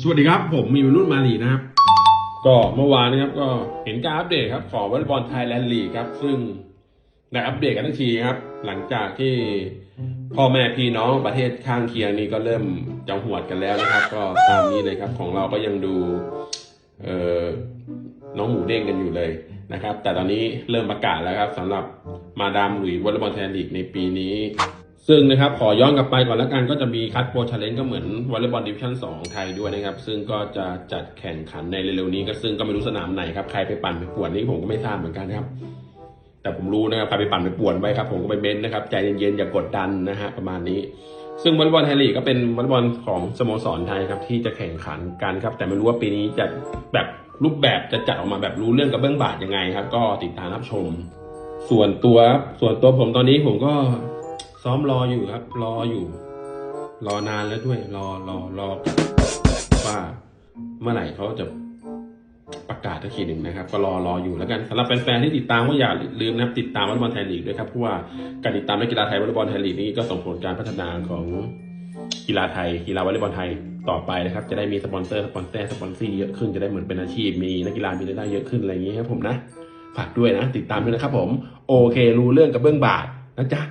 สวัสดีครับ ผมมีวรุ่นมาลีนะครับ ก็เมื่อวานนะครับก็เห็นการอัปเดตครับของวอลเลย์บอลไทยแลนด์ลีกครับ ซึ่งได้อัปเดตกันทันทีครับ หลังจากที่พ่อแม่พี่น้องประเทศข้างเคียงนี่ก็เริ่มจะหวดกันแล้วนะครับ ก็ตามนี้เลยครับของเราก็ยังดูเอ่อน้องหมูเด้งกันอยู่เลยนะครับ แต่ตอนนี้เริ่มประกาศแล้วครับสำหรับมาดามหลุยวอลเลย์บอลไทยแลนด์ลีกในปีนี้ ซึ่งนะครับขอย้อนกลับไปก่อนแล้วกันก็จะมีคัดโปรชาเลนก็เหมือนวอลเลย์บอลดิวิชั่น2ของไทยด้วยนะครับ ซึ่งก็จะจัดแข่งขันในเร็วๆนี้ก็ซึ่งก็ไม่รู้สนามไหนครับใครไปปั่นไปป่วนนี่ผมก็ไม่ทราบเหมือนกันครับ แต่ผมรู้นะครับใครไปปั่นไปป่วนไว้ครับผมก็ไปเม้นนะครับใจเย็นๆอย่ากดดันนะฮะประมาณนี้ ซึ่งวอลเลย์บอลไทยลีกก็เป็นวอลเลย์บอลของสโมสรไทยครับที่จะแข่งขันกันครับ แต่ไม่รู้ว่าปีนี้จะแบบรูปแบบจะจัดออกมาแบบรู้เรื่องกับเบื้องบาทยังไงครับ ก็ติดตามรับชม ส่วนตัวส่วนตัวผมตอนนี้ผมก็ ซ้อมรออยู่ครับ รออยู่ รอนานแล้วด้วย รอรอรอว่าเมื่อไหร่เขาจะประกาศทักทีหนึ่งนะครับ ก็รอรออยู่แล้วกันสำหรับแฟนๆที่ติดตามก็อย่าลืมนะครับ ติดตามวอลเลย์บอลไทยลีกด้วยครับเพราะว่าการติดตามนักกีฬาไทยวอลเลย์บอลไทยลีกนี้ก็ส่งผลการพัฒนาของกีฬาไทยกีฬาวอลเลย์บอลไทยต่อไปนะครับ จะได้มีสปอนเซอร์สปอนเซอร์สปอนซี่เยอะขึ้นจะได้เหมือนเป็นอาชีพมีนักกีฬามีรายได้เยอะขึ้นอะไรอย่างนี้ครับผมนะฝากด้วยนะ ติดตามด้วยนะครับผม โอเค รู้เรื่องกับเบื้องบาทนะจ๊ะ